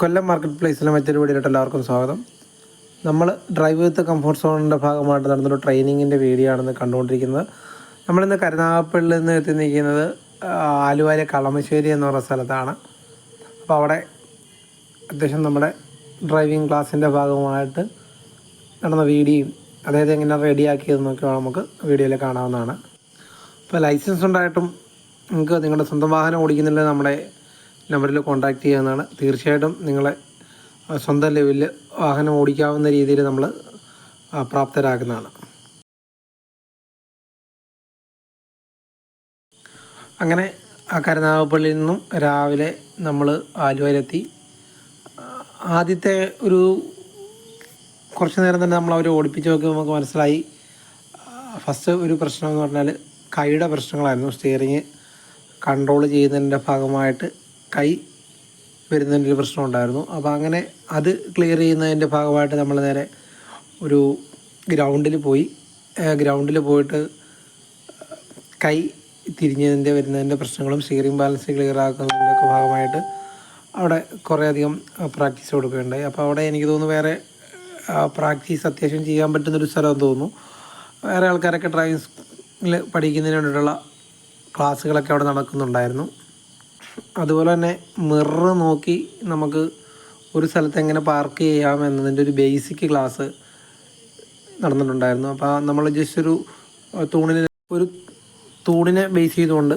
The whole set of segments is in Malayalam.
കൊല്ലം മാർക്കറ്റ് പ്ലേസിലെ മറ്റൊരു വീഡിയോയിലോട്ട് എല്ലാവർക്കും സ്വാഗതം. നമ്മൾ ഡ്രൈവ് വിത്ത് കംഫോർട്ട് സോണിന്റെ ഭാഗമായിട്ട് നടന്നൊരു ട്രെയിനിങ്ങിന്റെ വീഡിയോ ആണെന്ന് കണ്ടുകൊണ്ടിരിക്കുന്നത്. നമ്മളിന്ന് കരുനാഗപ്പള്ളിൽ നിന്ന് എത്തി നിൽക്കുന്നത് ആലുവാലെ കളമശ്ശേരി എന്ന് പറയുന്ന സ്ഥലത്താണ്. അപ്പോൾ അവിടെ അത്യാവശ്യം നമ്മുടെ ഡ്രൈവിംഗ് ക്ലാസ്സിന്റെ ഭാഗമായിട്ട് നടന്ന വീഡിയോയും അതായത് എങ്ങനെ റെഡിയാക്കിയതെന്നൊക്കെ നമുക്ക് വീഡിയോയിൽ കാണാവുന്നതാണ്. അപ്പോൾ ലൈസൻസ് ഉണ്ടായിട്ടും നിങ്ങൾക്ക് നിങ്ങളുടെ സ്വന്തം വാഹനം ഓടിക്കുന്നില്ല നമ്മുടെ നമ്പറിൽ കോൺടാക്റ്റ് ചെയ്യാവുന്നതാണ്. തീർച്ചയായിട്ടും നിങ്ങളെ സ്വന്തം ലെവലിൽ വാഹനം ഓടിക്കാവുന്ന രീതിയിൽ നമ്മൾ പ്രാപ്തരാക്കുന്നതാണ്. അങ്ങനെ കരുനാഗപ്പള്ളിയിൽ നിന്നും രാവിലെ നമ്മൾ ആലുവയിലെത്തി. ആദ്യത്തെ ഒരു കുറച്ച് നേരം തന്നെ നമ്മൾ അവരെ ഓടിപ്പിച്ച് നോക്കി നമുക്ക് മനസ്സിലായി. ഫസ്റ്റ് ഒരു പ്രശ്നം എന്ന് പറഞ്ഞാൽ കൈയുടെ പ്രശ്നങ്ങളായിരുന്നു. സ്റ്റിയറിങ് കൺട്രോൾ ചെയ്യുന്നതിന്റെ ഭാഗമായിട്ട് കൈ വരുന്നതിന്റെ പ്രശ്നം ഉണ്ടായിരുന്നു. അപ്പോൾ അങ്ങനെ അത് ക്ലിയർ ചെയ്യുന്നതിന്റെ ഭാഗമായിട്ട് നമ്മൾ നേരെ ഒരു ഗ്രൗണ്ടിൽ പോയി. ഗ്രൗണ്ടിൽ പോയിട്ട് കൈ തിരിഞ്ഞതിന്റെ വരുന്നതിന്റെ പ്രശ്നങ്ങളും സ്റ്റിയറിംഗ് ബാലൻസ് ക്ലിയർ ആക്കുന്നതിന്റെയൊക്കെ ഭാഗമായിട്ട് അവിടെ കുറേയധികം പ്രാക്ടീസ് കൊടുക്കുകയുണ്ടായി. അപ്പോൾ അവിടെ എനിക്ക് തോന്നുന്നു വേറെ പ്രാക്ടീസ് അത്യാവശ്യം ചെയ്യാൻ പറ്റുന്നൊരു സ്ഥലം തോന്നുന്നു. വേറെ ആൾക്കാരൊക്കെ ഡ്രൈവിംഗ് പഠിക്കുന്നതിന് വേണ്ടിയിട്ടുള്ള ക്ലാസ്സുകളൊക്കെ അവിടെ നടക്കുന്നുണ്ടായിരുന്നു. അതുപോലെ തന്നെ മിറർ നോക്കി നമുക്ക് ഒരു സ്ഥലത്ത് എങ്ങനെ പാർക്ക് ചെയ്യാം എന്നതിന്റെ ഒരു ബേസിക് ക്ലാസ് നടന്നിട്ടുണ്ടായിരുന്നു. അപ്പോൾ നമ്മൾ ജസ്റ്റ് ഒരു തൂണിന് ഒരു തൂണിനെ ബേസ് ചെയ്തുകൊണ്ട്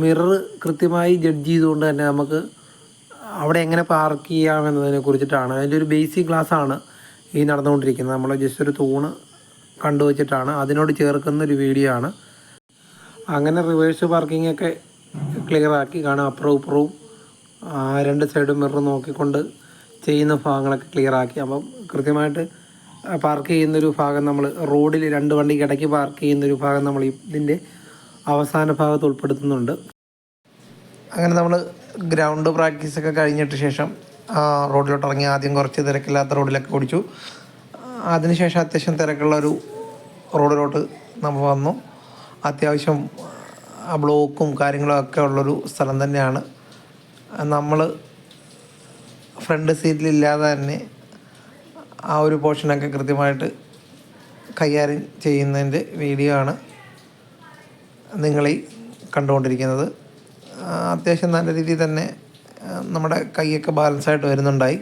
മിറർ കൃത്യമായി ജഡ്ജ് ചെയ്തുകൊണ്ട് തന്നെ നമുക്ക് അവിടെ എങ്ങനെ പാർക്ക് ചെയ്യാം എന്നതിനെ കുറിച്ചിട്ടാണ്. അതിന്റെ ഒരു ബേസിക് ക്ലാസ്സാണ് ഈ നടന്നുകൊണ്ടിരിക്കുന്നത്. നമ്മൾ ജസ്റ്റ് ഒരു തൂണ് കണ്ടുവച്ചിട്ടാണ്. അതിനോട് ചേർക്കുന്ന ഒരു വീഡിയോ ആണ്. അങ്ങനെ റിവേഴ്സ് പാർക്കിംഗ് ഒക്കെ ക്ലിയർ ആക്കി കാണാം അപ്പുറവും ഇപ്പുറവും. രണ്ട് സൈഡും മിറർ നോക്കിക്കൊണ്ട് ചെയ്യുന്ന ഭാഗങ്ങളൊക്കെ ക്ലിയർ ആക്കി അപ്പം കൃത്യമായിട്ട് പാർക്ക് ചെയ്യുന്നൊരു ഭാഗം നമ്മൾ റോഡിൽ രണ്ട് വണ്ടി ഇടയ്ക്ക് പാർക്ക് ചെയ്യുന്നൊരു ഭാഗം നമ്മൾ ഇതിന്റെ അവസാന ഭാഗത്ത് ഉൾപ്പെടുത്തുന്നുണ്ട്. അങ്ങനെ നമ്മൾ ഗ്രൗണ്ട് പ്രാക്ടീസൊക്കെ കഴിഞ്ഞിട്ട് ശേഷം റോഡിലോട്ട് ഇറങ്ങി ആദ്യം കുറച്ച് തിരക്കില്ലാത്ത റോഡിലൊക്കെ ഓടിച്ചു അതിനുശേഷം അത്യാവശ്യം തിരക്കുള്ള ഒരു റോഡിലോട്ട് നമ്മൾ വന്നു. അത്യാവശ്യം ആ ബ്ലോക്കും കാര്യങ്ങളൊക്കെ ഉള്ളൊരു സ്ഥലം തന്നെയാണ്. നമ്മൾ ഫ്രണ്ട് സീറ്റിലില്ലാതെ തന്നെ ആ ഒരു പോർഷനൊക്കെ കൃത്യമായിട്ട് കൈകാര്യം ചെയ്യുന്നതിന്റെ വീഡിയോ ആണ് നിങ്ങളീ കണ്ടുകൊണ്ടിരിക്കുന്നത്. അത്യാവശ്യം നല്ല രീതിയിൽ തന്നെ നമ്മുടെ കൈയൊക്കെ ബാലൻസായിട്ട് വരുന്നുണ്ടായി.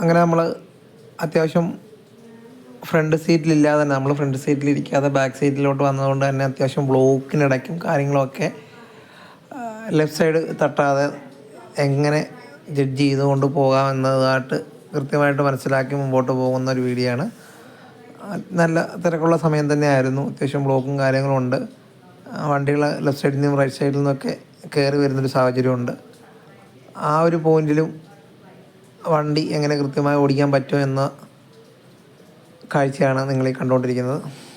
അങ്ങനെ നമ്മൾ അത്യാവശ്യം ഫ്രണ്ട് സീറ്റിലില്ലാതെ തന്നെ നമ്മൾ ഫ്രണ്ട് സീറ്റിലിരിക്കാതെ ബാക്ക് സീറ്റിലോട്ട് വന്നതുകൊണ്ട് തന്നെ അത്യാവശ്യം ബ്ലോക്കിനിടയ്ക്കും കാര്യങ്ങളൊക്കെ ലെഫ്റ്റ് സൈഡ് തട്ടാതെ എങ്ങനെ ജഡ്ജ് ചെയ്തുകൊണ്ട് പോകാം എന്നതായിട്ട് കൃത്യമായിട്ട് മനസ്സിലാക്കി മുമ്പോട്ട് പോകുന്ന ഒരു വീഡിയോ ആണ്. നല്ല തിരക്കുള്ള സമയം തന്നെയായിരുന്നു. അത്യാവശ്യം ബ്ലോക്കും കാര്യങ്ങളും ഉണ്ട്. വണ്ടികൾ ലെഫ്റ്റ് സൈഡിൽ നിന്നും റൈറ്റ് സൈഡിൽ നിന്നൊക്കെ കയറി വരുന്നൊരു സാഹചര്യമുണ്ട്. ആ ഒരു പോയിന്റിലും വണ്ടി എങ്ങനെ കൃത്യമായി ഓടിക്കാൻ പറ്റും എന്ന കാഴ്ചയാണ് നിങ്ങൾ ഈ കണ്ടുകൊണ്ടിരിക്കുന്നത്.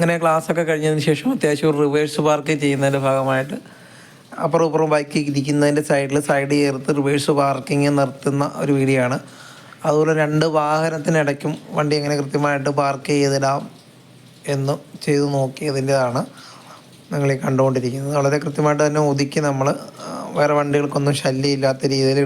അങ്ങനെ ക്ലാസ്സൊക്കെ കഴിഞ്ഞതിന് ശേഷം അത്യാവശ്യം റിവേഴ്സ് പാർക്ക് ചെയ്യുന്നതിന്റെ ഭാഗമായിട്ട് അപ്പുറം ഇപ്പുറം ബൈക്ക് ഇരിക്കുന്നതിന്റെ സൈഡിൽ സൈഡ് ചേർത്ത് റിവേഴ്സ് പാർക്കിങ് നിർത്തുന്ന ഒരു വീഡിയോ ആണ് അതുപോലെ രണ്ട് വാഹനത്തിനിടയ്ക്കും വണ്ടി എങ്ങനെ കൃത്യമായിട്ട് പാർക്ക് ചെയ്തിടാം എന്ന് ചെയ്തു നോക്കിയതിന്റെതാണ് നിങ്ങൾ ഈ കണ്ടുകൊണ്ടിരിക്കുന്നത്. വളരെ കൃത്യമായിട്ട് തന്നെ ഒതുക്കി നമ്മൾ വേറെ വണ്ടികൾക്കൊന്നും ശല്യമില്ലാത്ത രീതിയിൽ